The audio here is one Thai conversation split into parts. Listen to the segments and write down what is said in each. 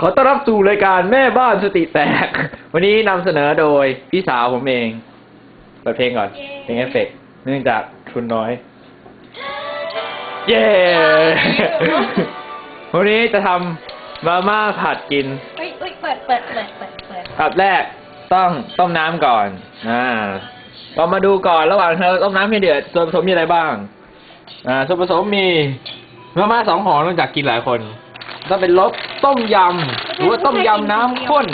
ขอต้อนรับสู่รายการแม่บ้านสติแตก วันนี้นำเสนอโดยพี่สาวผมเองเปิดเพลงก่อนเพลงเอฟเฟกต์เนื่องจากทุนน้อย เย้ วันนี้จะทำมาม่าผัดกินเฮ้ยเฮ้ยเปิดเปิดเปิดเปิดเปิดอันดับแรกต้องต้มน้ำก่อน อ่าเรามาดูก่อนระหว่างเราต้มน้ำให้เดือดส่วนผสมมีอะไรบ้าง อ่าส่วนผสมมีมาม่าสองห่อเนื่องจากกินหลายคน ต้องเป็นรสต้มยำหรือว่าต้มยำน้ำข้น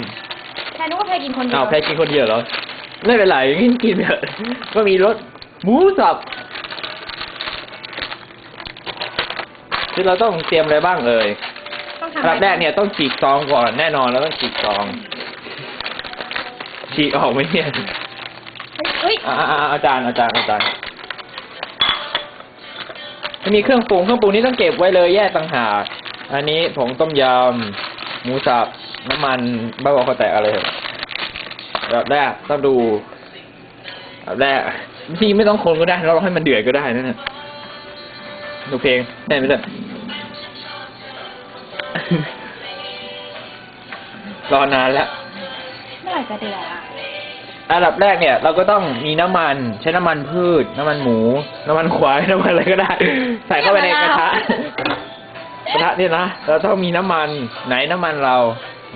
แทนนึกว่าแพรกินคนเดียวอ้าวแพ้กินคนเดียวเหรอไม่เป็นไรกินกินเถอะก็มีรสหมูสับที่เราต้องเตรียมอะไรบ้างเอ่ยต้องอัทำนดับแรกเนี่ยต้องฉีกซองก่อนแน่นอนแล้วต้องฉีกซอง ฉีกออกไหมเนี่ยเฮ้ยอ่าอ่าอาจารย์อาจารย์อาจารย์จะมีเครื่องปรุงเครื่องปรุงนี้ต้องเก็บไว้เลยแยกต่างหาก อันนี้ผงต้มยำหมูสับน้ำมันบ้าบอคอแตกอะไรเหรออันดับแรกต้องดูอันดับแรกที่ไม่ต้องคนก็ได้เราให้มันเดือดก็ได้นั่นน่ะดูเพลงได้ไหมจ๊ะรอนานแล้วเมื่อไหร่จะเดือดอะอันดับแรกเนี่ย เราก็ต้องมีน้ำมันใช้น้ำมันพืช น้ำมันหมู น้ำมันควาย น้ำมันอะไรก็ได้ ใส่เข้าไปในกระทะ กระทะเนี่ยนะเราต้องมีน้ำมันไหนน้ำมันเรา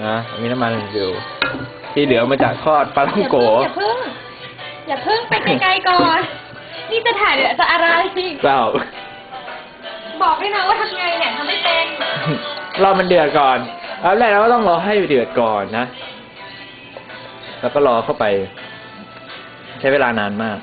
นะมีน้ำมันอยู่ที่เหลือมาจากทอดปลาท่องโกอย่าเพิ่งอย่าเพิ่งไปไกลๆก่อน นี่จะถ่ายหรือจะอะไรเปล่าบอกด้วยนะว่าทำไงเนี่ยทำไม่เป็นรอมันเดือดก่อนอันดับแรกเราก็ต้องรอให้เดือดก่อนนะ แล้วก็รอเข้าไป ใช้เวลานานมาก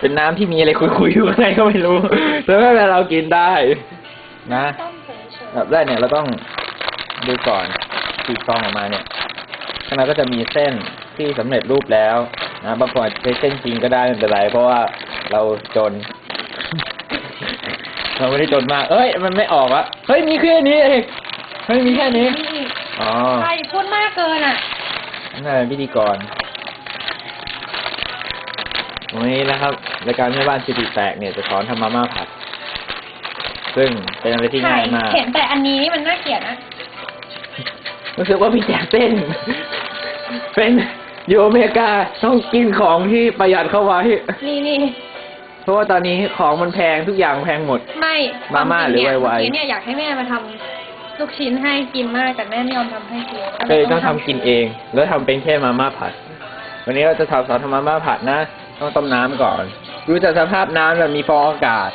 เป็นน้ำที่มีอะไรคุยๆอยู่ข้างในก็ไม่รู้แต่ไม่เป็นไรเรากินได้ นะต้มเฉยแบบแรกเนี่ยเราต้องดูก่อนฉีกซองออกมาเนี่ยข้างในก็จะมีเส้นที่สำเร็จรูปแล้วนะบางคนอาจจะใช้เส้นจริงก็ได้ไม่เป็นไร เพราะว่าเราจน เราไม่ได้จนมาก เอ้ย มันไม่ออกอะเฮ้ยมีแค่นี้เอง เฮ้ยมีแค่นี้ๆนี่อ๋อใช่พูดมากเกินอะนั่นเป็นพิธีกรวันนี้นะครับรายการแม่บ้านจิติแตกเนี่ยจะสอนทำมาม่าผัด ซึ่งเป็นอะไรที่ง่ายมาก เห็นแต่อันนี้นี่มันน่าเกลียดนะรู้สึกว่าพี่แจกเส้น เป็นอยู่อเมริกาต้องกินของที่ประหยัดเข้าไว้ นี่นี่เพราะว่าตอนนี้ของมันแพงทุกอย่างแพงหมด ไม่ มาม่าหรือไวๆๆเนี่ยอยากให้แม่มาทำ ลูกชิ้นให้กินมากแต่แม่ไม่ยอมทำให้กินก็เลยต้องทำกินเอง แล้วทำเป็นแค่มาม่าผัด วันนี้เราจะทำสอนทำมาม่าผัดนะ ต้องต้มน้ำก่อนดูจากสภาพน้ำแบบมีฟองอากาศ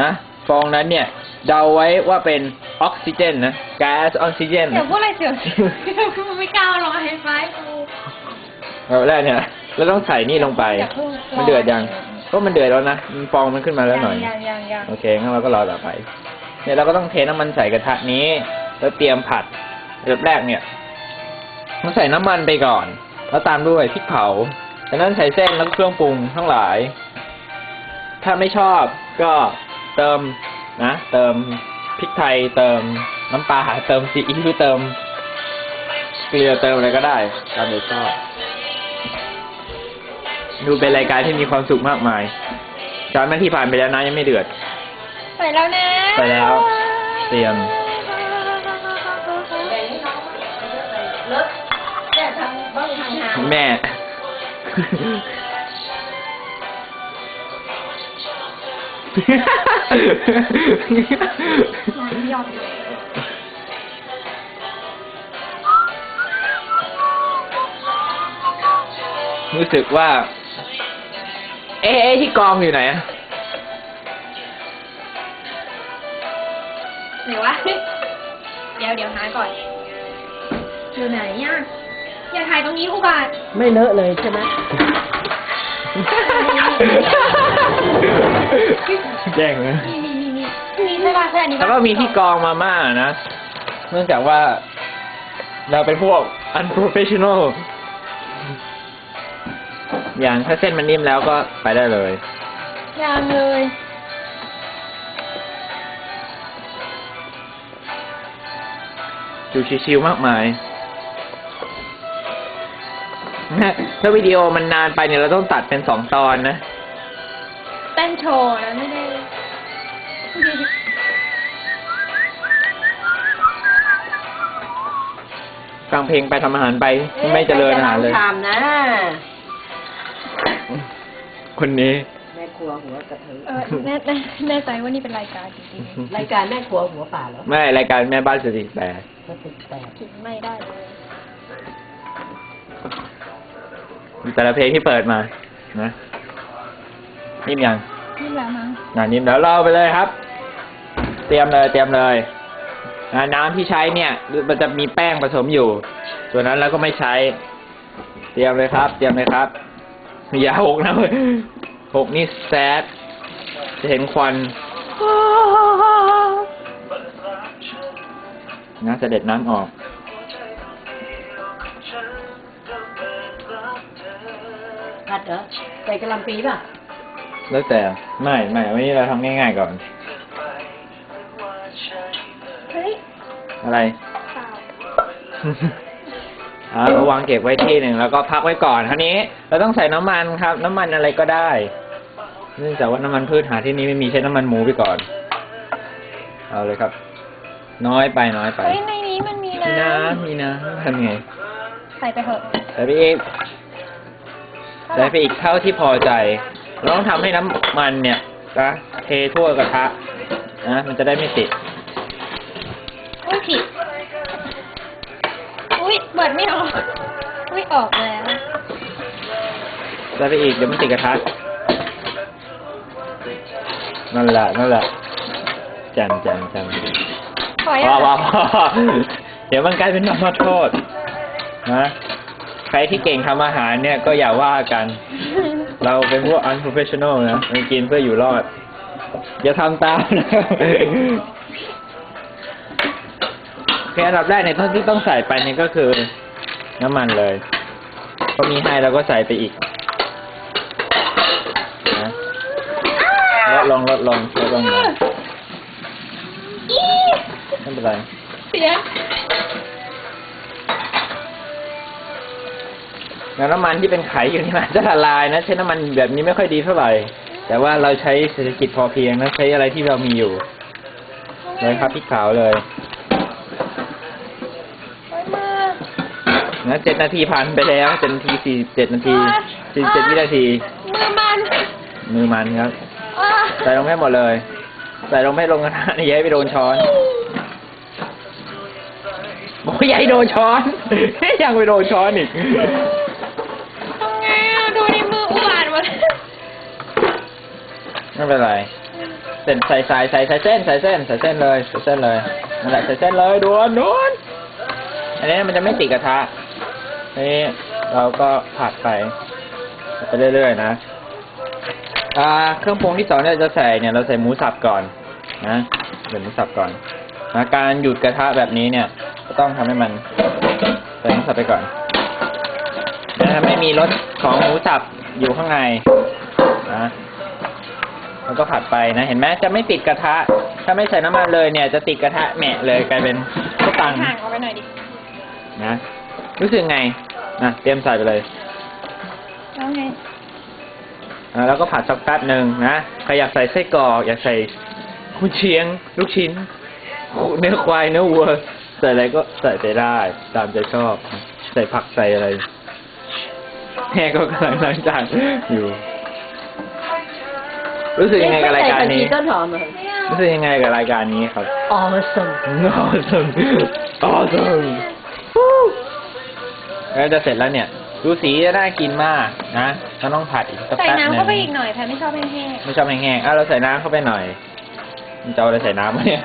นะ ฟองนั้นเนี่ย เดาไว้ว่าเป็นออกซิเจนนะแก๊สออกซิเจนเดี๋ยวนะ พูดอะไรเสียว ไม่กล้าลองไฮไฟกูแบบแรกเนี่ยเราต้องใส่นี่ลงไป อย่าเพิ่งมันเดือดยังก็มันเดือดแล้วนะมันฟองมันขึ้นมาแล้วหน่อย ยังยังยังโอเคงั้นเราก็รอต่อไป เนี่ยเราก็ต้องเทน้ำมันใส่กระทะนี้ แล้วเตรียมผัดเริ่มแรกเนี่ยต้องใส่น้ำมันไปก่อน แล้วตามด้วยพริกเผาจากนั้นใส่เส้นแล้วก็เครื่องปรุงทั้งหลาย ถ้าไม่ชอบก็เติมนะ เติมพริกไทย เติมน้ำปลาเติมซีอิ๊วเติมเกลือเติมอะไรก็ได้ตามใจชอบดูเป็นรายการที่มีความสุขมากมายจานแม่ที่ผ่านไปแล้วนะยังไม่เดือด ใส่แล้วนะใส่แล้ว เตรียมแม่ ยอดรู้สึกว่า เอ๊ะเอ๊ะที่กองอยู่ไหนอะ ไหนวะ เดี๋ยวเดี๋ยวหาก่อน อยู่ไหนย่ะอย่าถ่ายตรงนี้อุบาท ไม่เลอะเลยใช่ไหม แย่งนะ นี่นี่นี่นี่นี่ใช่ป่ะใช่อันนี้แล้วป่ะก็มีที่กองมาม่านะ เนื่องจากว่า เราเป็นพวก unprofessional อย่างถ้าเส้นมันนิ่มแล้วก็ไปได้เลยยังเลย ดูชิวๆมากมายถ้าวิดีโอมันนานไปเนี่ยเราต้องตัดเป็นสองตอนนะเต้นโชว์นะไม่ได้ฟังเพลงไปทำอาหารไป ไม่เจริญอาหารเลยชามนะ คนนี้ แม่ครัวหัวกระเทือเออแน่แน่แน่ใจว่านี่เป็นรายการจริงรายการแม่ครัวหัวป่าเหรอ ไม่ รายการแม่บ้านสติแปร ก็ติดแปดๆกินไม่ได้เลยแต่ละเพลงที่เปิดมา นะ นิ่มยังนี่แล้วมั้งงานนิ่มแล้วเราไปเลยครับ เตรียมเลย เตรียมเลยอ่าน้ำที่ใช้เนี่ย มันจะมีแป้งผสมอยู่ ส่วนนั้นเราก็ไม่ใช้ เตรียมเลยครับ เตรียมเลยครับ อย่าหกนะเว้ยหกนี่แซดจะเห็นควัน นะเสด็จน้ำออกผัดเหรอใส่กะหล่ำปีป่ะ แล้วแต่ไม่ไม่วันนี้เราทำง่ายๆก่อน เฮ้ยอะไรเปล่าอ่าเอาวางเก็บไว้ที่หนึ่งแล้วก็พักไว้ก่อนคราวนี้ เราต้องใส่น้ำมันครับ น้ำมันอะไรก็ได้เนื่องจากว่าน้ำมันพืชหาที่นี้ไม่มีใช้น้ำมันหมูไปก่อน เอาเลยครับ น้อยไปน้อยไป เฮ้ยในนี้มันมีมีน้น้ำมีน้ำทำไงำใส่ไปเถอะใส่ไปอีกใส่ไปอีกเท่าที่พอใจเราต้องทำให้น้ำมันเนี่ยนะเททั่วกระทะนะมันจะได้ไม่ติด อุ้ยผิด อุ้ยเปิดไม่ออก อุ้ยออกแล้วใส่ไปอีกเดี๋ยวมันติดกระทะนั่นแหละนั่นแหละแจมแจมแจม ขอพยัอพอพอเดี๋ยวมันกลายเป็นบทขอโทษนะใครที่เก่งทำอาหารเนี่ยก็อย่าว่ากัน เราเป็นพวก unprofessional นะเรากินเพื่ออยู่รอด อย่าทำตามนะครับโอเคอันดับแรกในต้นที่ต้องใส่ไปเนี่ยก็คือ น้ำมันเลยพอมีให้เราก็ใส่ไปอีกนะลดลงลดลงลดลง ไม่เป็นไรเสียงแล้วน้ำมันที่เป็นไขอยู่นี่มันจะละลายนะ ใช้น้ำมันแบบนี้ไม่ค่อยดีเท่าไหร่ แต่ว่าเราใช้เศรษฐกิจพอเพียงนะใช้อะไรที่เรามีอยู่ เลยครับพริกขาวเลยโอ้ยมือนะเจ็ดนาทีผ่านไปแล้วเจ็ดนาทีสี่เจ็ดนาทีสี่เจ็ดวินาที มือมัน มือมันครับอ่าใส่ลงให้หมดเลย ใส่ลงไม่ลงกระทะนี่อย่าให้ไปโดนช้อน บอกว่าอย่าให้โดนช้อน ยังไปโดนช้อนอีก ทำไงอะ ดูในมืออุบาทหมดไม่เป็นไรเส้นใส่ใส่ใส่ใส่เส้นใส่เส้นใส่เส้นเลยใส่เส้นเลยนั่นแหละใส่เส้นเลยด่วนด่วนอันนี้มันจะไม่ติดกระทะนี่เราก็ผัดไปไปเรื่อยๆนะอ่าเครื่องปรุงที่สองเนี่ยจะใส่เนี่ยเราใส่หมูสับก่อนนะใส่หมูสับก่อนนะการหยุดกระทะแบบนี้เนี่ย ก็ต้องทำให้มันใส่หมูสับไปก่อนนะไม่มีรสของหมูสับอยู่ข้างในนะแล้วก็ผัดไปนะเห็นไหมจะไม่ติดกระทะ ถ้าไม่ใส่น้ำมันเลยเนี่ย จะติดกระทะแหมะเลยกลายเป็นข้าวตังห่างออกไปหน่อยดินะรู้สึกไงนะเตรียมใส่ไปเลยแล้วไงอะแล้วก็ผัดสักแป๊บหนึ่งนะใครอยากใส่ไส้กรอกอยากใส่คุณเชียง ลูกชิ้น เนื้อควายเนื้อวัวใส่อะไรก็ใส่ไปได้ ตามใจชอบ ใส่ผักใส่อะไรแม่ก็กำลังล้างจานอยู่ รู้สึกยังไงกับรายการนี้ใส่ต้นหอมเหรอไม่เอารู้สึกยังไงกับรายการนี้ครับ awesome awesome awesome แล้วจะเสร็จแล้วเนี่ย ดูสีจะน่ากินมากนะเราต้องผัดอีกสักใส่แป๊บหนึน้ำงเข้าไปอีกหน่อยแพรไม่ชอบแห้งไม่ชอบแห้งๆอะเราใส่น้ำเข้าไปหน่อยมันจะเอาอะไรใส่น้ำวะเนี่ย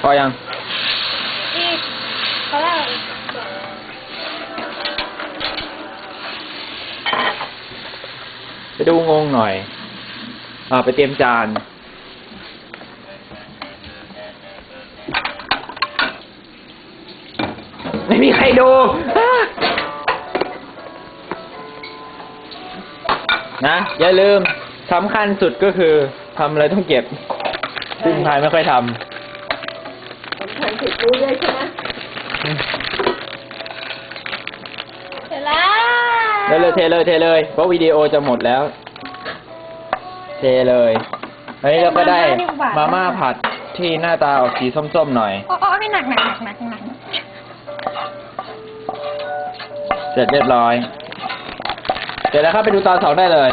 พอยังพอแล้วไปดูงงหน่อย อ่า ไปเตรียมจานไม่มีใครดู นะ อย่าลืมสำคัญสุดก็คือทำอะไรต้องเก็บ ซึ่งพายไม่ค่อยทำ เสร็จแล้วเลยเลยเทเลยเทเลยเพราะวิดีโอจะหมดแล้ว เทเลยอันนี้เราก็ได้มาม่าผัดที่หน้าตาออกสีส้มๆหน่อยอ๋ออ๋อให้หนักหนักหนักหนักหนักเสร็จเรียบร้อย เสร็จแล้วครับไปดูตอนสองได้เลย